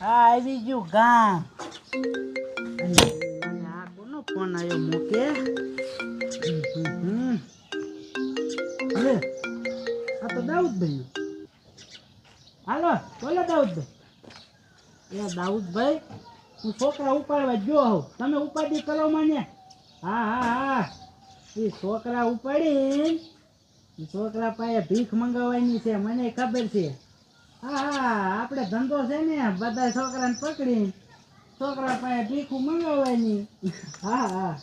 ગામ. અને આ કોનો ફોન આવ્યો? મૂકે. અરે, આ તો દાઉદભાઈ હાલો, બોલો દાઉદભાઈ. એ દાઉદભાઈ, હું છોકરા ઉપાડવા જો હોઉં. તમે ઉપાડી કરો મને. હા હા હા. એ છોકરા ઉપાડી છોકરા પાસે ભીખ મંગાવવાની છે, મને ખબર છે. હા હા આપણે ધંધો છે ને બધા છોકરાને પકડી છોકરા પાસે ભીખું મંગાવવાની. હા હા.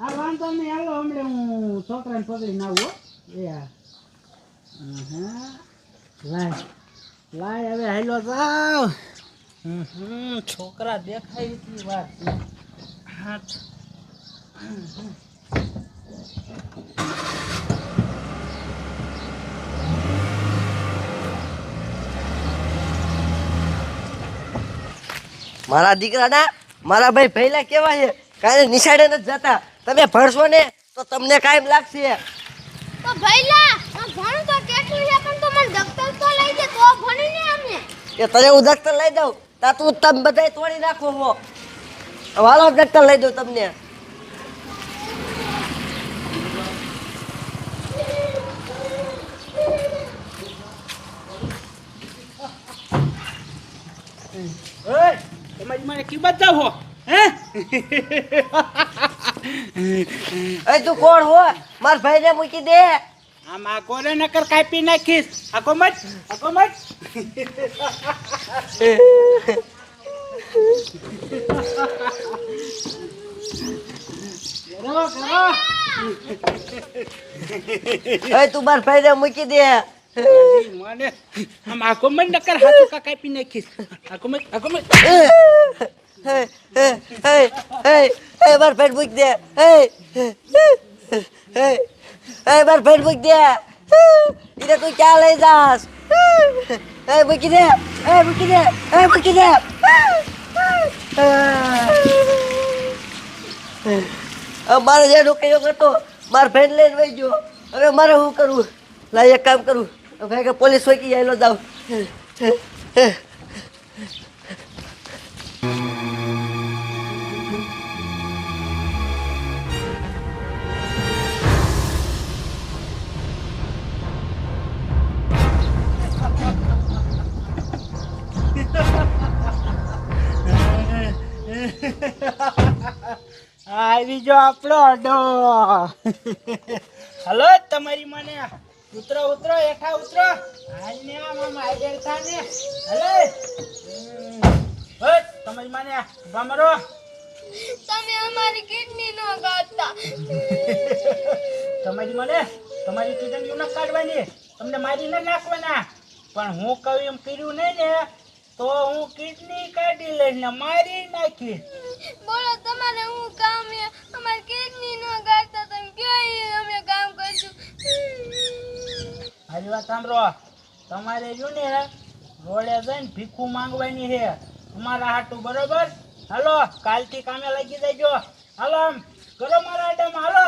હા વાંધો નહીં હાલો હમણાં હું છોકરાને પકડીને આવું. એ હા. લાય લાય હવે હાલો જાવ છોકરા દેખાય એટલી છે. હા. મારા દીકરાના મારા ભાઈ પહેલા કેવા છે કાલે નિશાળે નથી જતા. તમે ભણશો ને તો તમને કાયમ લાગશે. તો ભઈલા હું ભણું તો કેટલું છે પણ તો મને દફતર તો લઈ દે તો ભણીને અમે કે તને હું દફતર લઈ દઉં તા તું તમે બધાય તોડી નાખો હો. વાલો દફતર લઈ દઉં તમને. ઓય મને કી બતાવો હે એ તું કોણ હો? માર ભાઈને મૂકી દે. આમ આ કોરે નકર કાપી નાખીશ? આકો મત આકો મત. તું માર ભાઈને મૂકી દે. મને આમ આખો મત નકર હાથું કાપી નાખીશ. આખો મત આખો મત. એ hey, hey, hey, એ માર ભાઈને મૂકી દે hey, hey, એ માર ભાઈને મૂકી દે એને તું ક્યાં લઈ જાસ hey, મૂકી દે hey, મૂકી દે hey, મૂકી દે મારે જે નોકરીઓ કરતો માર ફ્રેન્ડ લઈને વહી ગયો હવે મારે શું કરવું લાય એક કામ કરું ભાઈ કે પોલીસ વકી આવેલો જાઉં આવી જો આપણો અડો. હલો તમારી મને ઉતરો ઉતરો એઠા ઉતરો. આજને આમ હાજર થાને. હલે. ઓય, તમારી મને બમરો તમે અમારી કિડની નો ગાતા. તમારી મને તમારી કિડની ન કાઢવાની. તમને મારી ન નાખવાના. પણ હું કહું એમ કર્યું નહીં ને તો હું કિડની કાઢી લઈને મારી નાખી. બોલો તમારે હું કામ અમાર અમારી કિડની નો કાઢતા તમે કયો અમે કામ કરશું? મારી વાત સાંભળો તમારે જો ને રોડે જઈને ભીખું માંગવાની છે. અમારા હાટું બરોબર? હાલો કાલથી કામે લાગી દેજો હાલો આમ કરો મારા આડામાં હાલો.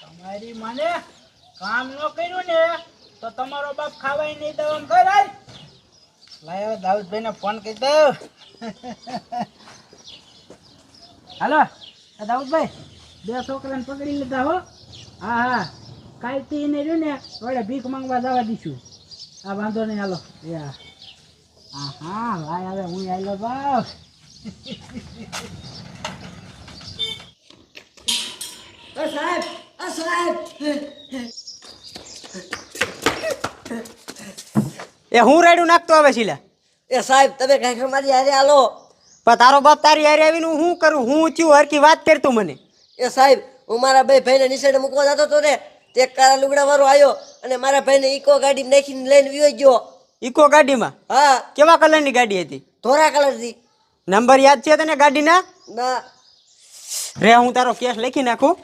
તમારી મને કામ ન કર્યું ને તો તમારો બાપ ખાવાય નહીં દવા આમ કર દાઉદભાઈ ને ફોન કરી દઉં. હાલો દાઉદભાઈ, બે છોકરાને પકડી લીધા હો. હા હા. કાલથી એને રહ્યું ને, વડે ભીખ માંગવા જવા દઈશું આ વાંધો નહીં, હાલો. યા હા. હા લાય, હવે હું આવેલો ભાવ સાહેબ સાહેબ. એ હું રેડું નાખતો આવે છે એ સાહેબ તમે કઈ મારી હારે આલો પણ તારો બાપ તારી હારે આવીને હું શું કરું? હું ઊંચ્યું હરકી વાત કરતું મને. એ સાહેબ હું મારા ભાઈ ભાઈને નિશાળે મૂકવા જતો હતો ને તે કાળા લુગડા વાળો આવ્યો અને મારા ભાઈને ઇકો ગાડી નાખીને લઈને વિયો ગયો. ઇકો ગાડીમાં? હા. કેવા કલરની ગાડી હતી? ધોરા કલરથી. નંબર યાદ છે તને ગાડીના? ના. રે હું તારો કેસ લખી નાખું.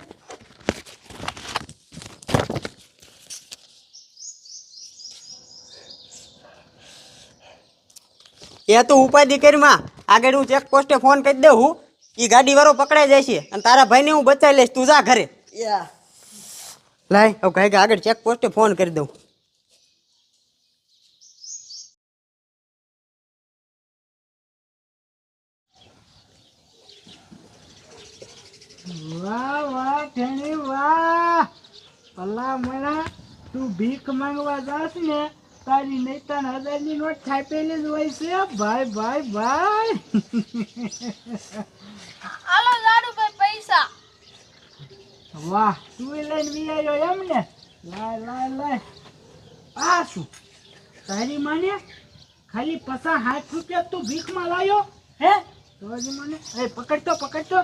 એ તું ઉપાય દીકરીમાં આગળ હું ચેકપોસ્ટે ફોન કરી દઉં. હું એ ગાડીવાળો પકડાઈ જાય અને તારા ભાઈને હું બચાવી લઈશ. તું જા ઘરે. લાય હવે કાંઈક આગળ ચેકપોસ્ટે ફોન કરી દઉં. તું ભીખ માંગવા જાશ ને તારી નૈતન હજારની નોટ છાપેલી જ હોય છે. ભાઈ ભાઈ ભાઈ. લાડુ ભાઈ પૈસા. વાહ તું એ લઈને વી આવ્યો એમ ને? લાય લાય લાય. આ શું? તારી માને ખાલી પસા સાઠ રૂપિયા તું ભીખમાં લાયો? હે? તો જ મને? એ પકડતો પકડતો.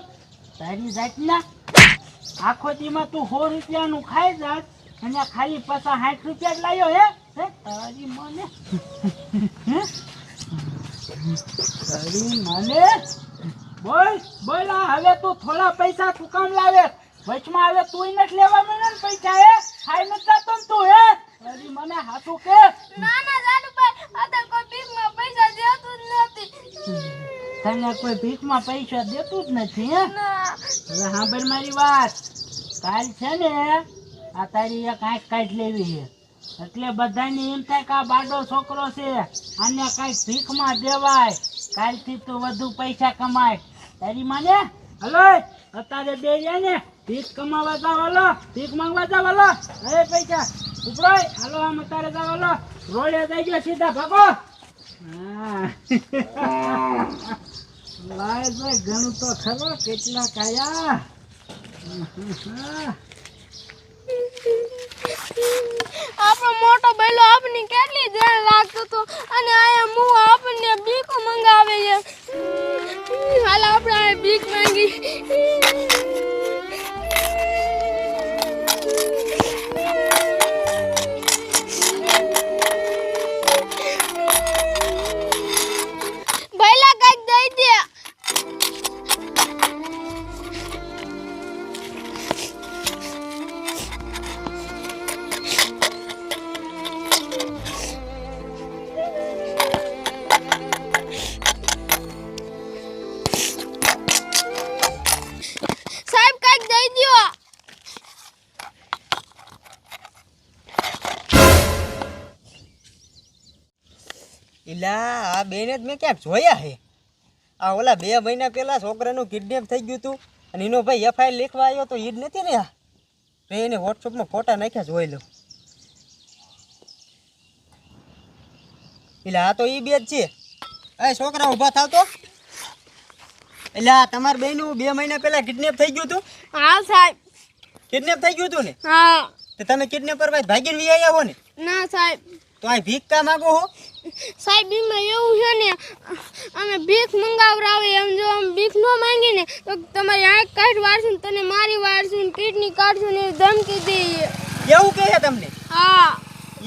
તારી જાતના આખો દીમાં તું સો રૂપિયાનું ખાઈ જાત અને ખાલી પસા સાઠ રૂપિયા જ લાયો હે? તારી મને? તારી માને. બોલ બોલ હવે તું થોડા પૈસા તું કામ લાવે. વચમાં હવે તું નથી લેવા મને ને પૈસા હે? ખાઈ નથી જાતો ને તું હે? તારી મને હાથું કે? ના ના લાડુભાઈ આ તો કોઈ ભીખમાં પૈસા દેતું જ નથી. તને કોઈ ભીખમાં પૈસા દેતું જ નથી હે? ના. હવે સાંભળ મારી વાત. કાલ છે ને આ તારી એક આંખ કાઢ લેવી છે. એટલે બધાને એમ થાય કે આ બાડો છોકરો છે, આને કાંઈક ભીખમાં દેવાય. કાલથી તું વધુ પૈસા કમાય. તારી માને? હલો, અત્યારે બે રહ્યા ને, ભીખ કમાવા જાવ, હલો. ભીખ માંગવા જાવ, હલો. અરે પૈસા, ઉપરોય. હાલો, આમ અત્યારે જાવ, હલો. રોડે જઈ ગયો સીધા ભાગો. ઘણું તો ખરો કેટલા કાયા આપણો મોટો બૈલો આપની કેટલી ધ્યાન રાખતો હતો? અને આયા મુ આપણને ભીખ ઇલા આ બેને જ મેં ક્યાંક જોયા હે? આ ઓલા બે મહિના પહેલાં છોકરાનું કિડનેપ થઈ ગયું હતું અને એનો ભાઈ એફઆઈઆર લખવા આવ્યો તો એ જ નથી ને આ? મેં એને વોટ્સઅપમાં ફોટા નાખ્યા જોઈ લઉં એટલે આ તો એ બે જ છે. એ છોકરા ઊભા થાવ તો. એટલે આ તમારા બેનું બે મહિના પહેલાં કિડનેપ થઈ ગયું હતું હા સાહેબ. કિડનેપ થઈ ગયું હતું ને? હા. તો તમે કિડનેપર ભાઈ ભાગીને લઈ આવ્યા હો ને? ના સાહેબ. તો આ ભીખ કા માંગો હો? સાહેબ એમાં એવું છે ને અમે ભીખ મંગાવરાવે એમ જો આમ ભીખ ન માંગીને તો તમારી આંખ કાઢ વાળશું ને તને મારી વાળશું ને કિડની કાઢશું ને ધમકી દઈએ. એવું કહે છે તમને? હા.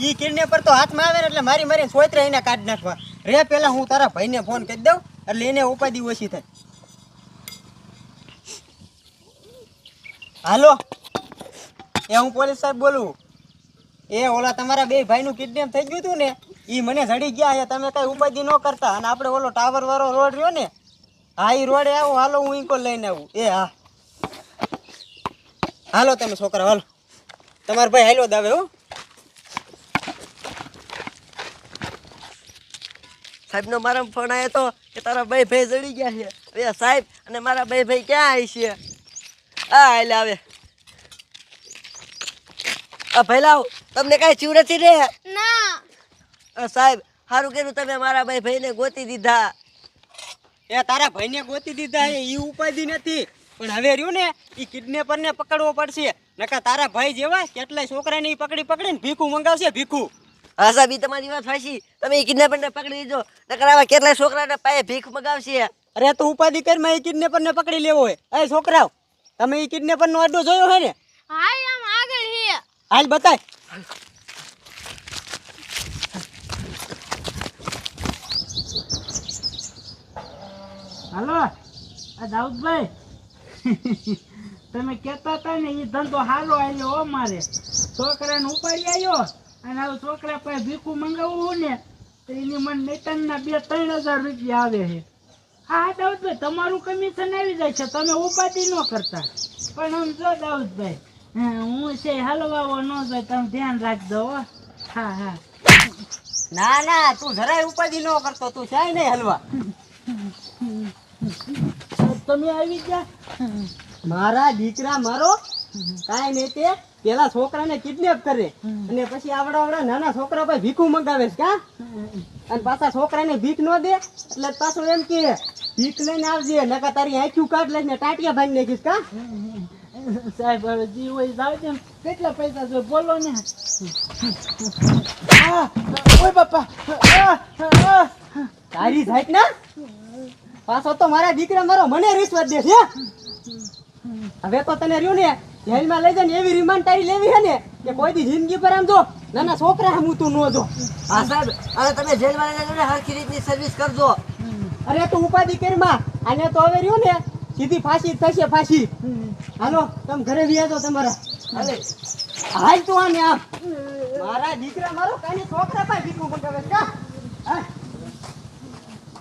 ઈ કિડનેપર તો હાથમાં આવે ને એટલે મારી મારી સોયત્રા એને કાઢ નાખવા. રે પેલા હું તારા ભાઈને ફોન કરી દઉં એટલે એને ઉપાધિ ઓછી થાય. હાલો. એ હું પોલીસ સાહેબ બોલું? એ ઓલા તમારા બે ભાઈનું કિડનેપ થઈ ગયું હતું ને એ મને જડી ગયા છે, તમે કઈ ઉપાધિ ન કરતા. અને આપણે ઓલો ટાવર વાળો રોડ રહ્યો ને, હા એ રોડે આવો, હાલો, હું ઈકો લઈને આવું. એ, હા. હાલો તમે છોકરા, હાલો. તમારો ભાઈ હાલો દાવે, હો. સાહેબનો મારા ફોન આવ્યો તો કે તારા ભાઈ ભાઈ જડી ગયા છે. હવે સાહેબ, અને મારા ભાઈ ભાઈ ક્યાં આવી છે? આ એટલે આવે. આ, ભાઈ લાવ. તમને કાંઈ ચીવ નથી રે ના. સાહેબ સારું કર્યું તમે મારા ભાઈ ભાઈને ગોતી દીધા. એ તારા ભાઈને ગોતી દીધા એ ઉપાધી નથી. પણ હવે રહ્યું ને એ કિડનેપર ને પકડવો પડશે. નકા તારા ભાઈ જેવા કેટલાય છોકરાને ઈ પકડી પકડીને ભીખું મંગાવશે ભીખું. હા સાહેબ એ તમારી વાત ફાંસી તમે એ કિડનેપરને પકડી લીધો. નકર આવા કેટલાય છોકરાને પાયે ભીખ મંગાવશે. અરે તો ઉપાધિ કરીમાં ઈ કિડનેપર ને પકડી લેવો હોય. એ છોકરાઓ તમે એ કિડનેપર નો અડ્ડો જોયો હોય ને? હા આમ આગળ હે. હાલ બતાય. હાલો દાઉદભાઈ. તમે કહેતા હતા ને એ ધંધો હારો આવ્યો હો મારે. છોકરાને ઉપાડી આવ્યો અને હવે છોકરા પાસે ભીખું મંગાવવું ને, તો એની મને નેતનના બે ત્રણ હજાર રૂપિયા આવે છે. હા, દાઉદભાઈ, તમારું કમિશન આવી જાય છે. તમે ઉપાધિ ન કરતા. પણ આમ જો, દાઉદભાઈ હા, છે હલવાવો ન તમે ધ્યાન રાખજો હા. હા ના ના તું જરાય ઉપાધિ ન કરતો તું છે નહીં હલવા. તમે આવી ગયા? મારા દીકરા મારો કાંઈ નહીં તે પેલા છોકરાને કિડનેપ કરે અને પછી આવડા આવડા નાના છોકરા પછી ભીખું મંગાવે છે કા અને પાછા છોકરાને ભીખ ન દે એટલે પાછું એમ કે ભીખ લઈને આવજે નકા તારી આંખ્યું કાઢ લઈને ટાટિયા ભાંગી નાખીશ કા? સાહેબ હવે જી હોય જાવ ને. કેટલા પૈસા જોઈએ બોલો ને. ઓય બાપા. તારી સાહેબ ના? પાછો તો મારા દીકરા મારો મને રિશ્વત દે છે હવે તો તને રહ્યું ને જેલમાં લઈ જાય ને એવી રિમાન્ડ તારી લેવી છે ને કે કોઈ દી જિંદગી પર આમ જો નાના છોકરા હમ તું નો જો. હા સાહેબ હવે તમે જેલમાં લઈ જાય સરખી હરખી રીતની સર્વિસ કરજો. અરે તું ઉપાધિ કરી માં. આને તો હવે રહ્યું ને સીધી ફાંસી થશે ફાંસી. હાલો તમે ઘરે વ્યાજો તમારા. હાલે. હાલ તો આને આમ. મારા દીકરા મારો કાંઈ છોકરા પાસે ભીખું છે. કા હા.